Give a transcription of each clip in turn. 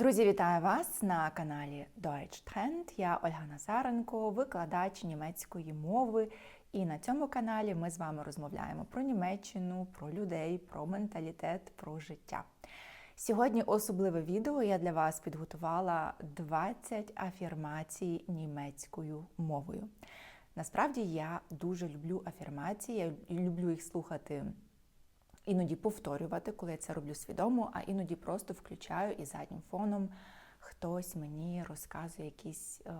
Друзі, вітаю вас на каналі Deutsch Trend. Я Ольга Назаренко, викладач німецької мови. І на цьому каналі ми з вами розмовляємо про Німеччину, про людей, про менталітет, про життя. Сьогодні особливе відео я для вас підготувала 20 афірмацій німецькою мовою. Насправді я дуже люблю афірмації, я люблю їх слухати іноді повторювати, коли я це роблю свідомо, а іноді просто включаю і заднім фоном хтось мені розказує якісь е,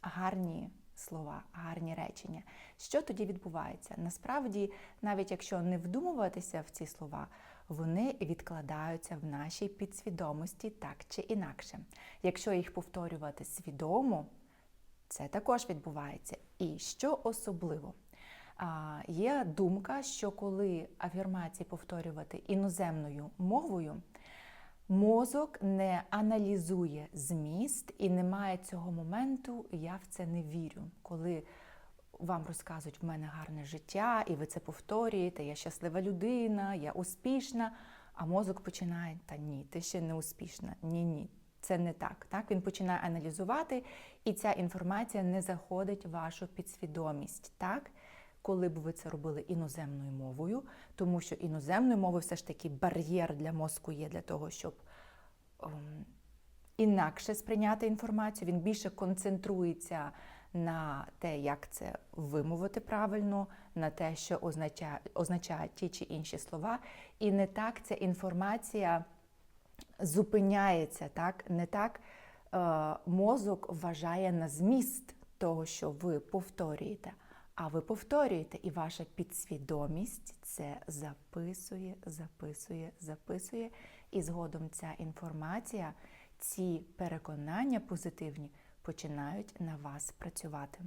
гарні слова, гарні речення. Що тоді відбувається? Насправді, навіть якщо не вдумуватися в ці слова, вони відкладаються в нашій підсвідомості так чи інакше. Якщо їх повторювати свідомо, це також відбувається. І що особливо? Є думка, що коли афірмації повторювати іноземною мовою, мозок не аналізує зміст і немає цього моменту, я в це не вірю. Коли вам розказують, в мене гарне життя, і ви це повторюєте, я щаслива людина, я успішна, а мозок починає, та ні, ти ще не успішна, ні, ні. Це не так. Так він починає аналізувати, і ця інформація не заходить в вашу підсвідомість. Так? Коли б ви це робили іноземною мовою, тому що іноземною мовою все ж таки бар'єр для мозку є для того, щоб ем, інакше сприйняти інформацію. Він більше концентрується на те, як це вимовити правильно, на те, що означає, означає ті чи інші слова. І не так ця інформація зупиняється, так? не так е, мозок вважає на зміст того, що ви повторюєте. А ви повторюєте, і ваша підсвідомість це записує, записує, записує. І згодом ця інформація, ці переконання позитивні починають на вас працювати.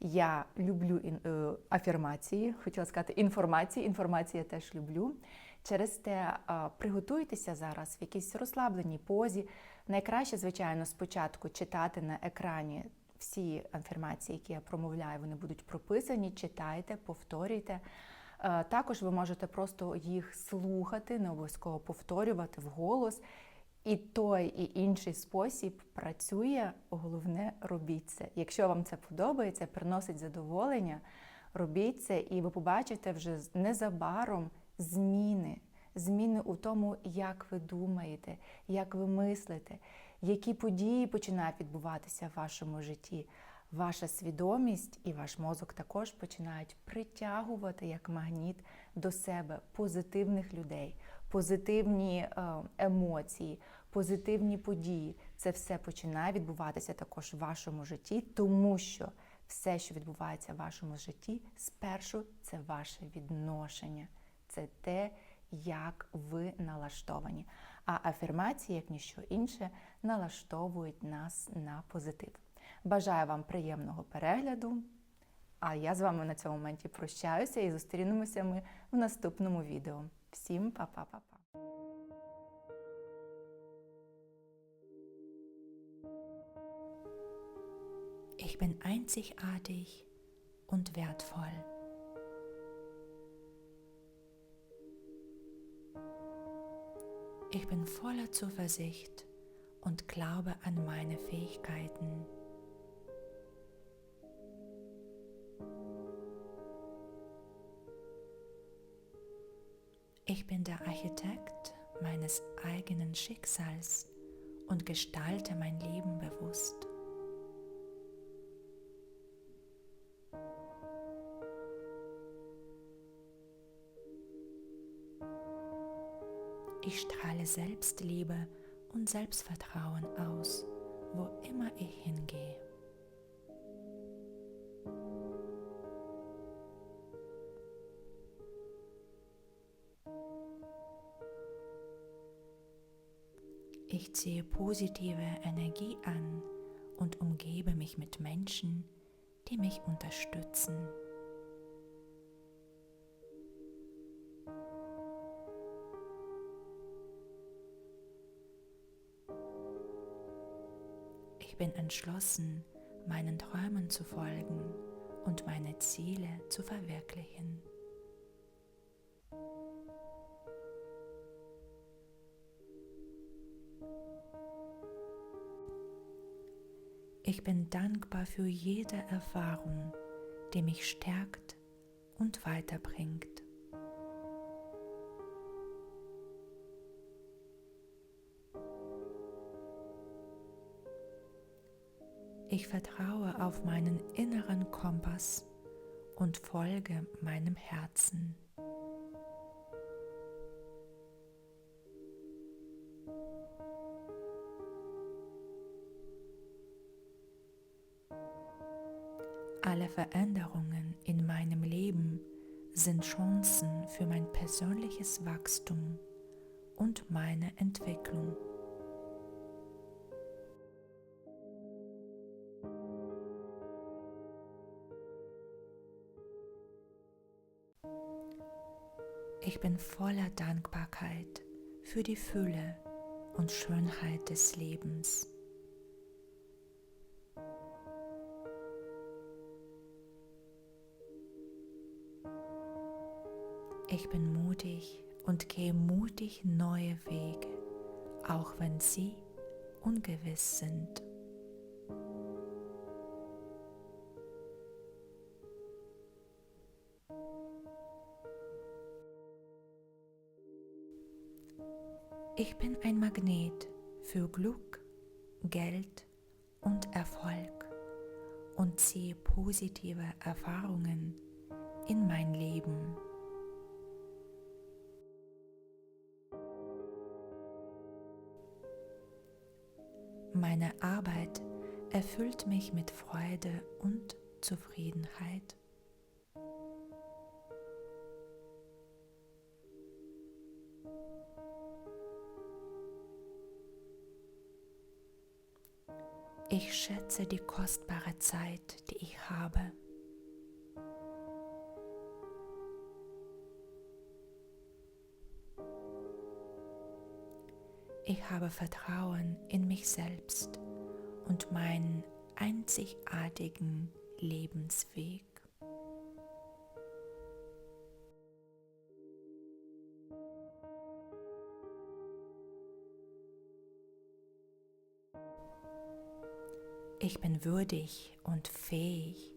Я люблю е, афірмації, хотіла сказати інформації. Я теж люблю. Через те приготуйтеся зараз в якійсь розслабленій позі. Найкраще, звичайно, спочатку читати на екрані всі афірмації, які я промовляю, вони будуть прописані. Читайте, повторюйте. Е, також ви можете просто їх слухати, не обов'язково повторювати вголос. І той, і інший спосіб працює, головне, робіть це. Якщо вам це подобається, приносить задоволення, робіть це, і ви побачите вже незабаром зміни. Зміни у тому, як ви думаєте, як ви мислите, які події починають відбуватися в вашому житті. Ваша свідомість і ваш мозок також починають притягувати як магніт до себе позитивних людей, позитивні е, емоції, позитивні події. Це все починає відбуватися також в вашому житті, тому що все, що відбувається в вашому житті, спершу це ваше відношення, це те, як ви налаштовані. А афірмації, як ніщо інше, налаштовують нас на позитив. Бажаю вам приємного перегляду! А я з вами на цьому моменті прощаюся і зустрінемося ми в наступному відео. Всім па-па-па-па! Ich bin einzigartig und wertvoll. Ich bin voller Zuversicht und glaube an meine Fähigkeiten. Ich bin der Architekt meines eigenen Schicksals und gestalte mein Leben bewusst. Ich strahle Selbstliebe und Selbstvertrauen aus, wo immer ich hingehe. Ich ziehe positive Energie an und umgebe mich mit Menschen, die mich unterstützen. bin entschlossen, meinen Träumen zu folgen und meine Ziele zu verwirklichen. Ich bin dankbar für jede Erfahrung, die mich stärkt und weiterbringt. Ich vertraue auf meinen inneren Kompass und folge meinem Herzen. Alle Veränderungen in meinem Leben sind Chancen für mein persönliches Wachstum und meine Entwicklung. Bin voller Dankbarkeit für die Fülle und Schönheit des Lebens. Ich bin mutig und gehe mutig neue Wege, auch wenn sie ungewiss sind. Ich bin ein Magnet für Glück, Geld und Erfolg und ziehe positive Erfahrungen in mein Leben. Meine Arbeit erfüllt mich mit Freude und Zufriedenheit. Ich schätze die kostbare Zeit, die ich habe. Ich habe Vertrauen in mich selbst und meinen einzigartigen Lebensweg. Ich bin würdig und fähig,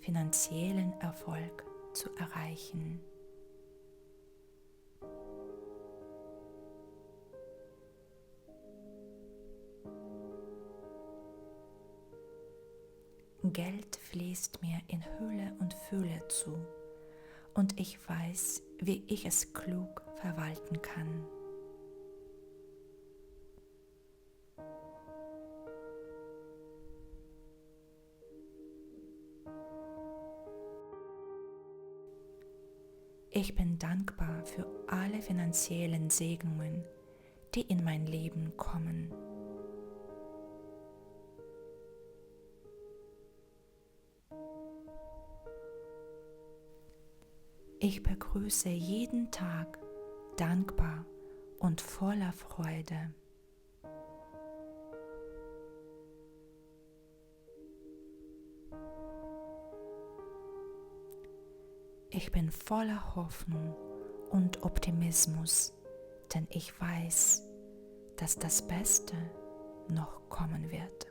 finanziellen Erfolg zu erreichen. Geld fließt mir in Hülle und Fülle zu und ich weiß, wie ich es klug verwalten kann. Ich bin dankbar für alle finanziellen Segnungen, die in mein Leben kommen. Ich begrüße jeden Tag dankbar und voller Freude. Ich bin voller Hoffnung und Optimismus, denn ich weiß, dass das Beste noch kommen wird.